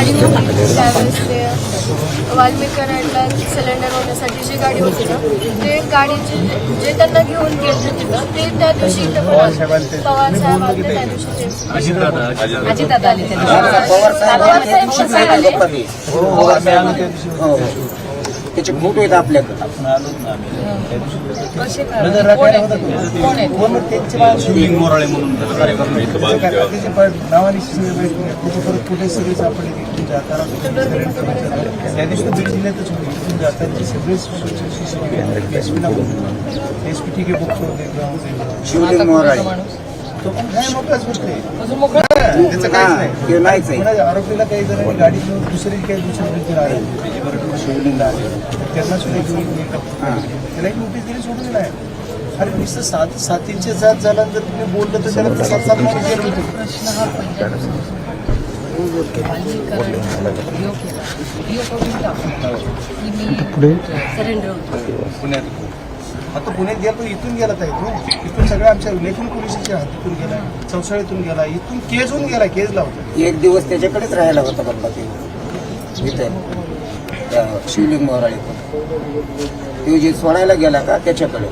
गाडी होती. त्यावेळेस ते वाल्मिक कराडला सिलेंडर होण्यासाठी जी गाडी होती ना ते गाडीचे जे त्यांना घेऊन गेले तिथं ते त्या दिवशी इथं पण. पवार साहेब आले त्या दिवशी ते. अजितदादा त्या हो. त्याचे फोटो आहेत आपल्याकडे. नावाने कुठे सगळे सापडले जाताना त्या दिवशी तर बीड जिल्ह्यातच होते इथून जाताना सगळे एस पीला एस पी ठीक आहे. बघतो शिवलिंग तो काय मोकळाच गोष्ट आहे त्याचं काहीच नाही. आरोपीला काही जणांनी गाडी घेऊन दुसरी काही दुसऱ्या व्यक्ती आले शिवलिंगला आले त्यांना सुद्धा घेऊन त्याला एक नोटीस दिली सोडून दिला आहे अरे नुसतं सात सातींचे जात झाला जर तुम्ही बोललं तर त्याला सात सात हा पुण्यात आता पुण्यात गेला तो इथून गेला तर इथून इथून सगळ्या आमच्या लेखून पोलिसाच्या हातून गेला चौसाळीतून गेला इथून केजहून गेला केज लावतो एक दिवस त्याच्याकडेच राहायला होता बाबा ते. इथे शिवलिंग मोराळे तो जे सोडायला गेला का त्याच्याकडे